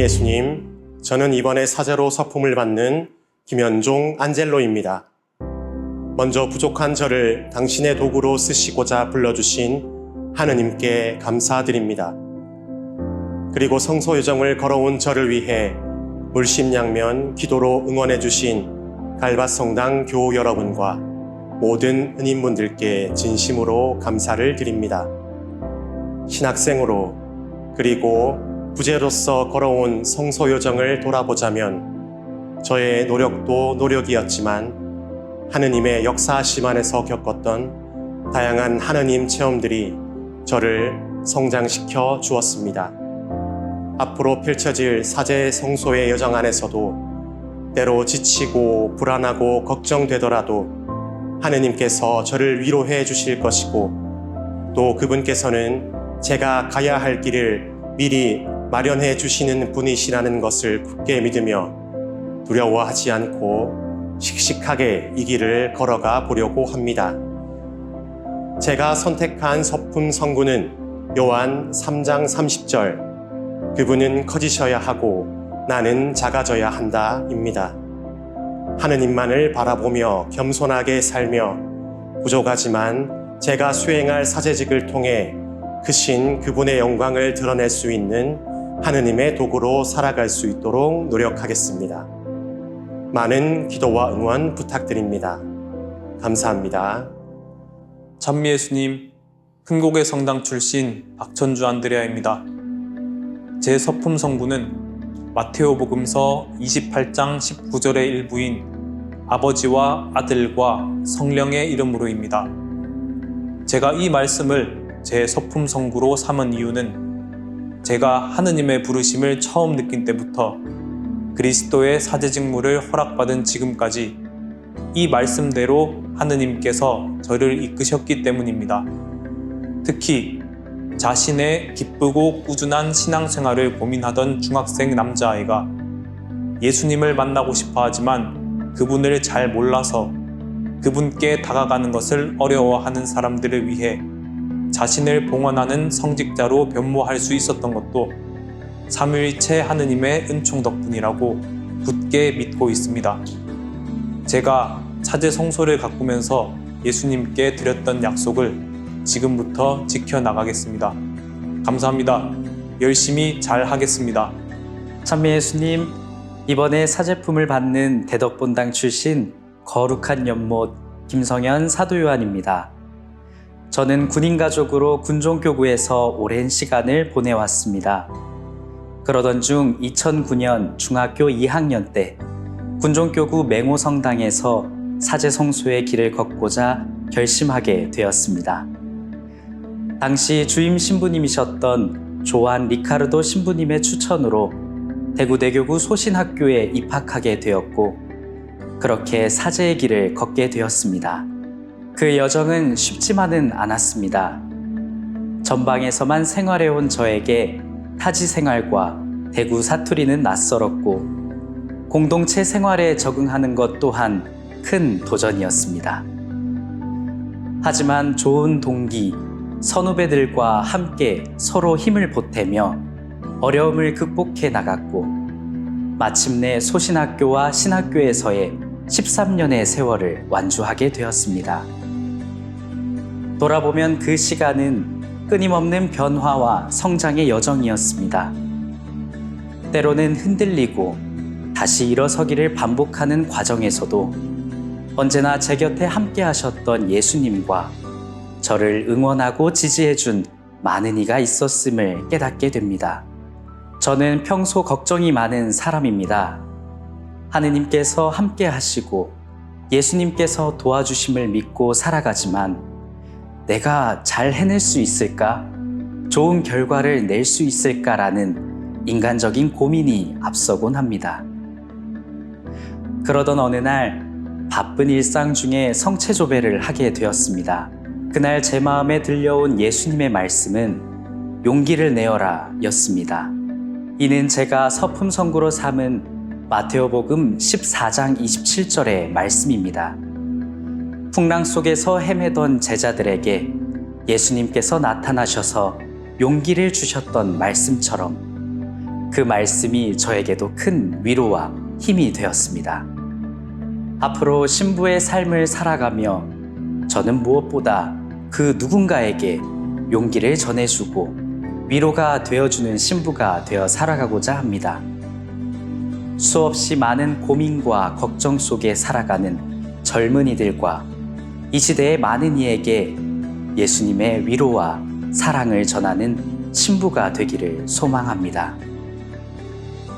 예수님, 저는 이번에 사제로 서품을 받는 김현종 안젤로입니다. 먼저 부족한 저를 당신의 도구로 쓰시고자 불러주신 하느님께 감사드립니다. 그리고 성소 여정을 걸어온 저를 위해 물심양면 기도로 응원해주신 갈밭성당 교우 여러분과 모든 은인분들께 진심으로 감사를 드립니다. 신학생으로 그리고 부재로서 걸어온 성소 여정을 돌아보자면 저의 노력도 노력이었지만 하느님의 역사하심 안에서 겪었던 다양한 하느님 체험들이 저를 성장시켜 주었습니다. 앞으로 펼쳐질 사제 성소의 여정 안에서도 때로 지치고 불안하고 걱정되더라도 하느님께서 저를 위로해 주실 것이고 또 그분께서는 제가 가야 할 길을 미리 마련해 주시는 분이시라는 것을 굳게 믿으며 두려워하지 않고 씩씩하게 이 길을 걸어가 보려고 합니다. 제가 선택한 서품 성구는 요한 3장 30절 그분은 커지셔야 하고 나는 작아져야 한다입니다. 하느님만을 바라보며 겸손하게 살며 부족하지만 제가 수행할 사제직을 통해 크신 그분의 영광을 드러낼 수 있는 하느님의 도구로 살아갈 수 있도록 노력하겠습니다. 많은 기도와 응원 부탁드립니다. 감사합니다. 찬미 예수님, 큰곡의 성당 출신 박천주 안드레아입니다. 제 서품 성부는 마테오 복음서 28장 19절의 일부인 아버지와 아들과 성령의 이름으로입니다. 제가 이 말씀을 제 서품 성구로 삼은 이유는 제가 하느님의 부르심을 처음 느낀 때부터 그리스도의 사제직무를 허락받은 지금까지 이 말씀대로 하느님께서 저를 이끄셨기 때문입니다. 특히 자신의 기쁘고 꾸준한 신앙생활을 고민하던 중학생 남자아이가 예수님을 만나고 싶어 하지만 그분을 잘 몰라서 그분께 다가가는 것을 어려워하는 사람들을 위해 자신을 봉헌하는 성직자로 변모할 수 있었던 것도 삼위일체 하느님의 은총 덕분이라고 굳게 믿고 있습니다. 제가 사제 성소를 가꾸면서 예수님께 드렸던 약속을 지금부터 지켜나가겠습니다. 감사합니다. 열심히 잘 하겠습니다. 찬미 예수님, 이번에 사제품을 받는 대덕본당 출신 거룩한 연못 김성현 사도요한입니다. 저는 군인 가족으로 군종교구에서 오랜 시간을 보내왔습니다. 그러던 중 2009년 중학교 2학년 때 군종교구 맹호성당에서 사제성소의 길을 걷고자 결심하게 되었습니다. 당시 주임 신부님이셨던 조한 리카르도 신부님의 추천으로 대구대교구 소신학교에 입학하게 되었고 그렇게 사제의 길을 걷게 되었습니다. 그 여정은 쉽지만은 않았습니다. 전방에서만 생활해온 저에게 타지 생활과 대구 사투리는 낯설었고 공동체 생활에 적응하는 것 또한 큰 도전이었습니다. 하지만 좋은 동기, 선후배들과 함께 서로 힘을 보태며 어려움을 극복해 나갔고 마침내 소신학교와 신학교에서의 13년의 세월을 완주하게 되었습니다. 돌아보면 그 시간은 끊임없는 변화와 성장의 여정이었습니다. 때로는 흔들리고 다시 일어서기를 반복하는 과정에서도 언제나 제 곁에 함께 하셨던 예수님과 저를 응원하고 지지해준 많은 이가 있었음을 깨닫게 됩니다. 저는 평소 걱정이 많은 사람입니다. 하느님께서 함께 하시고 예수님께서 도와주심을 믿고 살아가지만 내가 잘 해낼 수 있을까? 좋은 결과를 낼 수 있을까라는 인간적인 고민이 앞서곤 합니다. 그러던 어느 날 바쁜 일상 중에 성체조배를 하게 되었습니다. 그날 제 마음에 들려온 예수님의 말씀은 용기를 내어라 였습니다. 이는 제가 서품 선구로 삼은 마테오복음 14장 27절의 말씀입니다. 풍랑 속에서 헤매던 제자들에게 예수님께서 나타나셔서 용기를 주셨던 말씀처럼 그 말씀이 저에게도 큰 위로와 힘이 되었습니다. 앞으로 신부의 삶을 살아가며 저는 무엇보다 그 누군가에게 용기를 전해주고 위로가 되어주는 신부가 되어 살아가고자 합니다. 수없이 많은 고민과 걱정 속에 살아가는 젊은이들과 이 시대의 많은 이에게 예수님의 위로와 사랑을 전하는 신부가 되기를 소망합니다.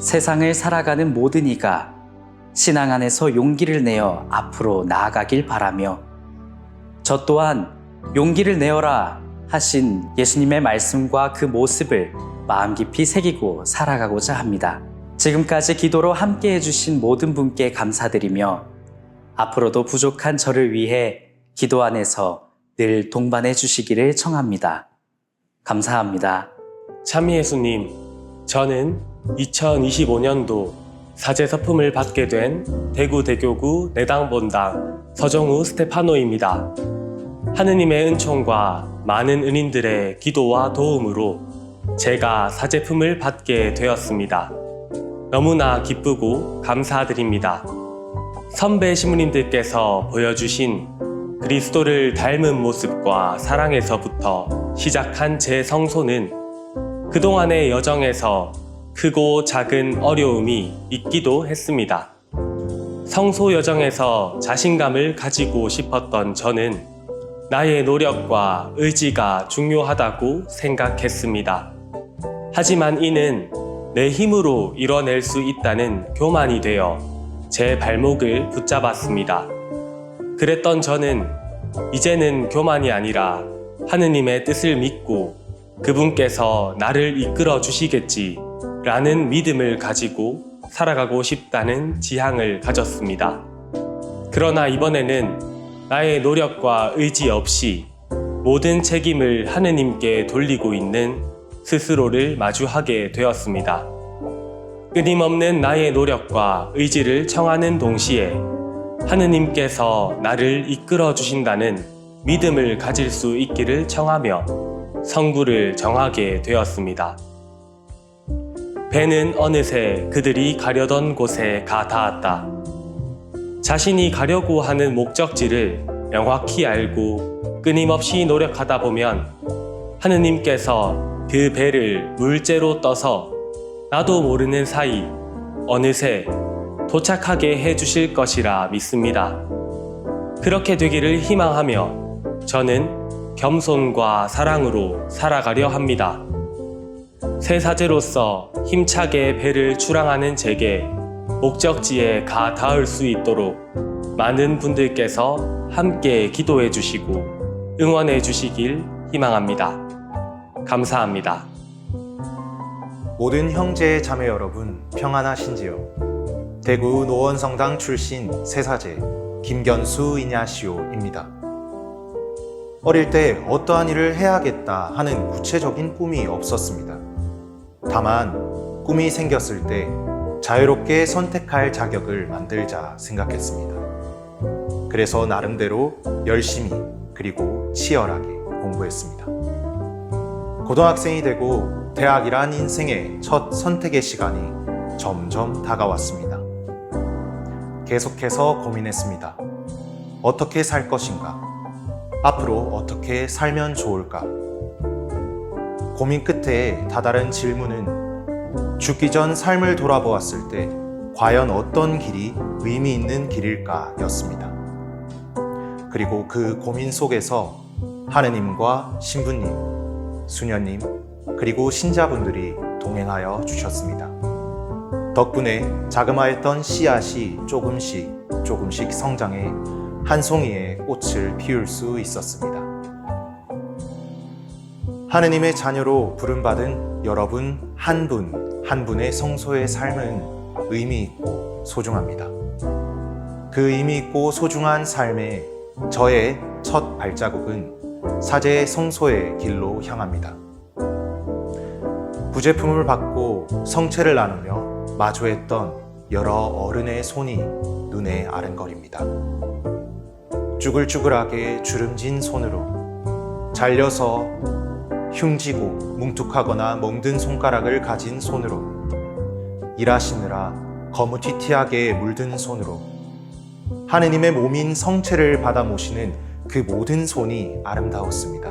세상을 살아가는 모든 이가 신앙 안에서 용기를 내어 앞으로 나아가길 바라며 저 또한 용기를 내어라 하신 예수님의 말씀과 그 모습을 마음 깊이 새기고 살아가고자 합니다. 지금까지 기도로 함께 해주신 모든 분께 감사드리며 앞으로도 부족한 저를 위해 기도 안에서 늘 동반해 주시기를 청합니다. 감사합니다. 참미예수님, 저는 2025년도 사제 서품을 받게 된 대구 대교구 내당본당 서정우 스테파노입니다. 하느님의 은총과 많은 은인들의 기도와 도움으로 제가 사제품을 받게 되었습니다. 너무나 기쁘고 감사드립니다. 선배 신부님들께서 보여주신 그리스도를 닮은 모습과 사랑에서부터 시작한 제 성소는 그동안의 여정에서 크고 작은 어려움이 있기도 했습니다. 성소 여정에서 자신감을 가지고 싶었던 저는 나의 노력과 의지가 중요하다고 생각했습니다. 하지만 이는 내 힘으로 이뤄낼 수 있다는 교만이 되어 제 발목을 붙잡았습니다. 그랬던 저는 이제는 교만이 아니라 하느님의 뜻을 믿고 그분께서 나를 이끌어 주시겠지 라는 믿음을 가지고 살아가고 싶다는 지향을 가졌습니다. 그러나 이번에는 나의 노력과 의지 없이 모든 책임을 하느님께 돌리고 있는 스스로를 마주하게 되었습니다. 끊임없는 나의 노력과 의지를 청하는 동시에 하느님께서 나를 이끌어 주신다는 믿음을 가질 수 있기를 청하며 성구를 정하게 되었습니다. 배는 어느새 그들이 가려던 곳에 가 닿았다. 자신이 가려고 하는 목적지를 명확히 알고 끊임없이 노력하다 보면 하느님께서 그 배를 물째로 떠서 나도 모르는 사이 어느새 도착하게 해 주실 것이라 믿습니다. 그렇게 되기를 희망하며 저는 겸손과 사랑으로 살아가려 합니다. 새 사제로서 힘차게 배를 출항하는 제게 목적지에 가 닿을 수 있도록 많은 분들께서 함께 기도해 주시고 응원해 주시길 희망합니다. 감사합니다. 모든 형제 자매 여러분 평안하신지요? 대구 노원성당 출신 세사제 김견수 이냐시오입니다. 어릴 때 어떠한 일을 해야겠다 하는 구체적인 꿈이 없었습니다. 다만 꿈이 생겼을 때 자유롭게 선택할 자격을 만들자 생각했습니다. 그래서 나름대로 열심히 그리고 치열하게 공부했습니다. 고등학생이 되고 대학이란 인생의 첫 선택의 시간이 점점 다가왔습니다. 계속해서 고민했습니다. 어떻게 살 것인가? 앞으로 어떻게 살면 좋을까? 고민 끝에 다다른 질문은 죽기 전 삶을 돌아보았을 때 과연 어떤 길이 의미 있는 길일까 였습니다. 그리고 그 고민 속에서 하느님과 신부님, 수녀님, 그리고 신자분들이 동행하여 주셨습니다. 덕분에 자그마했던 씨앗이 조금씩 조금씩 성장해 한 송이의 꽃을 피울 수 있었습니다. 하느님의 자녀로 부름받은 여러분 한 분 한 분의 성소의 삶은 의미 있고 소중합니다. 그 의미 있고 소중한 삶에 저의 첫 발자국은 사제의 성소의 길로 향합니다. 부제품을 받고 성체를 나누며 마주했던 여러 어른의 손이 눈에 아른거립니다. 쭈글쭈글하게 주름진 손으로 잘려서 흉지고 뭉툭하거나 멍든 손가락을 가진 손으로 일하시느라 거무튀튀하게 물든 손으로 하느님의 몸인 성체를 받아 모시는 그 모든 손이 아름다웠습니다.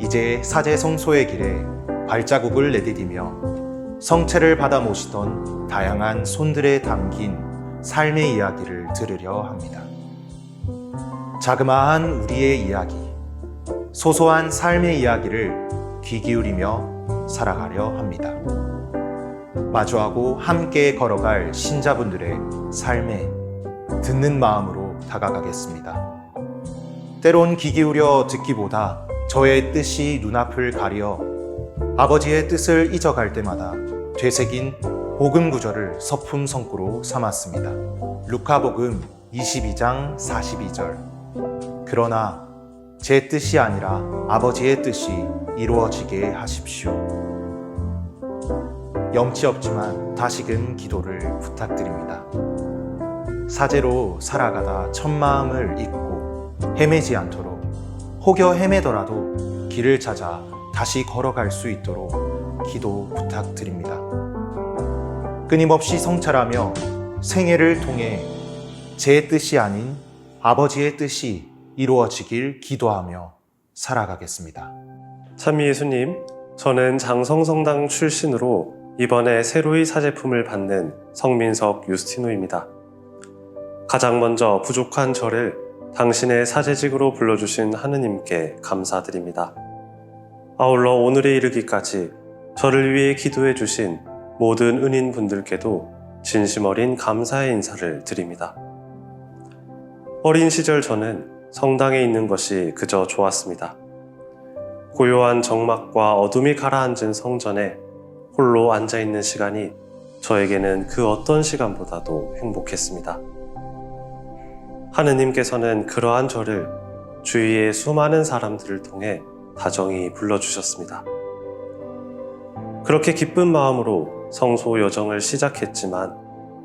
이제 사제 성소의 길에 발자국을 내디디며 성체를 받아 모시던 다양한 손들에 담긴 삶의 이야기를 들으려 합니다. 자그마한 우리의 이야기, 소소한 삶의 이야기를 귀 기울이며 살아가려 합니다. 마주하고 함께 걸어갈 신자분들의 삶에 듣는 마음으로 다가가겠습니다. 때론 귀 기울여 듣기보다 저의 뜻이 눈앞을 가려 아버지의 뜻을 잊어갈 때마다 되새긴 복음 구절을 서품 성구로 삼았습니다. 루카복음 22장 42절. 그러나 제 뜻이 아니라 아버지의 뜻이 이루어지게 하십시오. 염치 없지만 다시금 기도를 부탁드립니다. 사제로 살아가다 첫마음을 잊고 헤매지 않도록 혹여 헤매더라도 길을 찾아 다시 걸어갈 수 있도록 기도 부탁드립니다. 끊임없이 성찰하며 생애를 통해 제 뜻이 아닌 아버지의 뜻이 이루어지길 기도하며 살아가겠습니다. 참 예수님, 저는 장성성당 출신으로 이번에 새로이 사제품을 받는 성민석 유스티노입니다. 가장 먼저 부족한 저를 당신의 사제직으로 불러주신 하느님께 감사드립니다. 아울러 오늘에 이르기까지 저를 위해 기도해 주신 모든 은인 분들께도 진심 어린 감사의 인사를 드립니다. 어린 시절 저는 성당에 있는 것이 그저 좋았습니다. 고요한 정막과 어둠이 가라앉은 성전에 홀로 앉아 있는 시간이 저에게는 그 어떤 시간보다도 행복했습니다. 하느님께서는 그러한 저를 주위의 수많은 사람들을 통해 다정히 불러주셨습니다. 그렇게 기쁜 마음으로 성소 여정을 시작했지만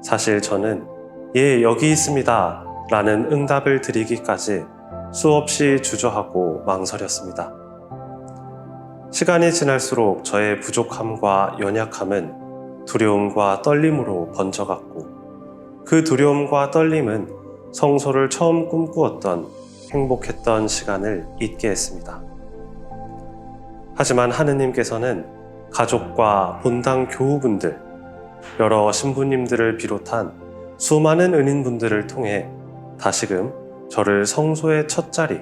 사실 저는 예, 여기 있습니다. 라는 응답을 드리기까지 수없이 주저하고 망설였습니다. 시간이 지날수록 저의 부족함과 연약함은 두려움과 떨림으로 번져갔고 그 두려움과 떨림은 성소를 처음 꿈꾸었던 행복했던 시간을 잊게 했습니다. 하지만 하느님께서는 가족과 본당 교우분들, 여러 신부님들을 비롯한 수많은 은인분들을 통해 다시금 저를 성소의 첫 자리,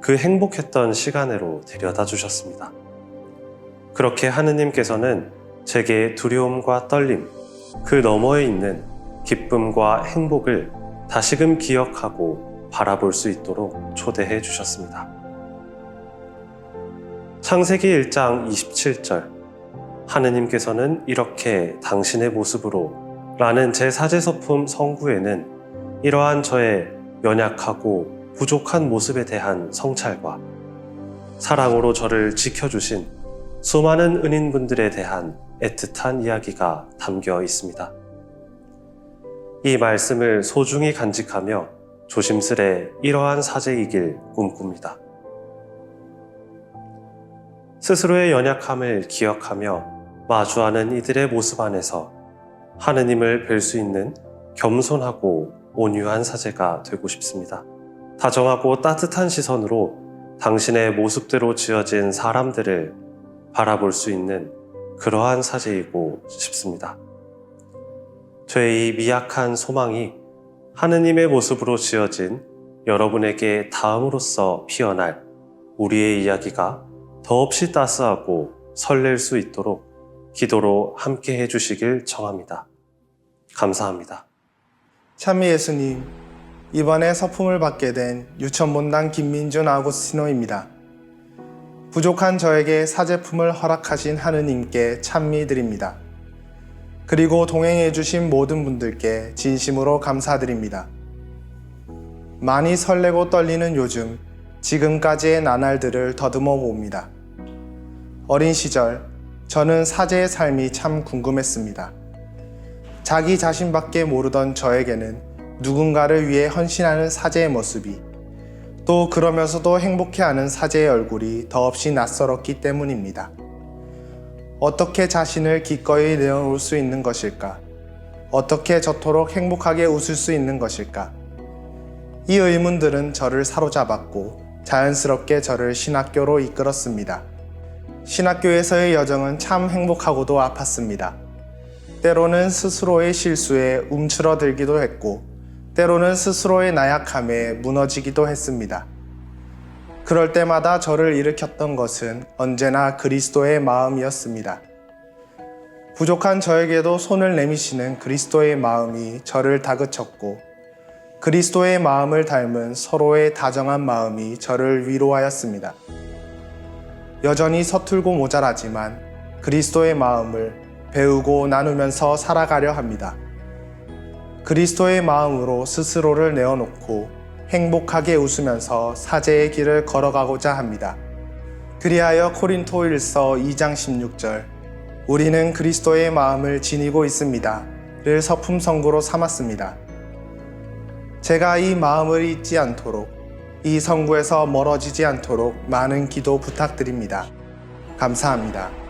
그 행복했던 시간으로 데려다 주셨습니다. 그렇게 하느님께서는 제게 두려움과 떨림, 그 너머에 있는 기쁨과 행복을 다시금 기억하고 바라볼 수 있도록 초대해 주셨습니다. 창세기 1장 27절 하느님께서는 이렇게 당신의 모습으로 라는 제 사제서품 성구에는 이러한 저의 연약하고 부족한 모습에 대한 성찰과 사랑으로 저를 지켜주신 수많은 은인분들에 대한 애틋한 이야기가 담겨 있습니다. 이 말씀을 소중히 간직하며 조심스레 이러한 사제이길 꿈꿉니다. 스스로의 연약함을 기억하며 마주하는 이들의 모습 안에서 하느님을 뵐 수 있는 겸손하고 온유한 사제가 되고 싶습니다. 다정하고 따뜻한 시선으로 당신의 모습대로 지어진 사람들을 바라볼 수 있는 그러한 사제이고 싶습니다. 저의 이 미약한 소망이 하느님의 모습으로 지어진 여러분에게 다음으로써 피어날 우리의 이야기가 더없이 따스하고 설렐 수 있도록 기도로 함께 해주시길 청합니다. 감사합니다. 참미 예수님, 이번에 서품을 받게 된 유천본당 김민준 아구스티노입니다. 부족한 저에게 사제품을 허락하신 하느님께 찬미 드립니다. 그리고 동행해 주신 모든 분들께 진심으로 감사드립니다. 많이 설레고 떨리는 요즘, 지금까지의 나날들을 더듬어 봅니다. 어린 시절, 저는 사제의 삶이 참 궁금했습니다. 자기 자신밖에 모르던 저에게는 누군가를 위해 헌신하는 사제의 모습이 또 그러면서도 행복해하는 사제의 얼굴이 더없이 낯설었기 때문입니다. 어떻게 자신을 기꺼이 내어놓을 수 있는 것일까? 어떻게 저토록 행복하게 웃을 수 있는 것일까? 이 의문들은 저를 사로잡았고 자연스럽게 저를 신학교로 이끌었습니다. 신학교에서의 여정은 참 행복하고도 아팠습니다. 때로는 스스로의 실수에 움츠러들기도 했고, 때로는 스스로의 나약함에 무너지기도 했습니다. 그럴 때마다 저를 일으켰던 것은 언제나 그리스도의 마음이었습니다. 부족한 저에게도 손을 내미시는 그리스도의 마음이 저를 다그쳤고, 그리스도의 마음을 닮은 서로의 다정한 마음이 저를 위로하였습니다. 여전히 서툴고 모자라지만 그리스도의 마음을 배우고 나누면서 살아가려 합니다. 그리스도의 마음으로 스스로를 내어놓고 행복하게 웃으면서 사제의 길을 걸어가고자 합니다. 그리하여 코린토 1서 2장 16절 우리는 그리스도의 마음을 지니고 있습니다. 를 서품 성구로 삼았습니다. 제가 이 마음을 잊지 않도록 이 성구에서 멀어지지 않도록 많은 기도 부탁드립니다. 감사합니다.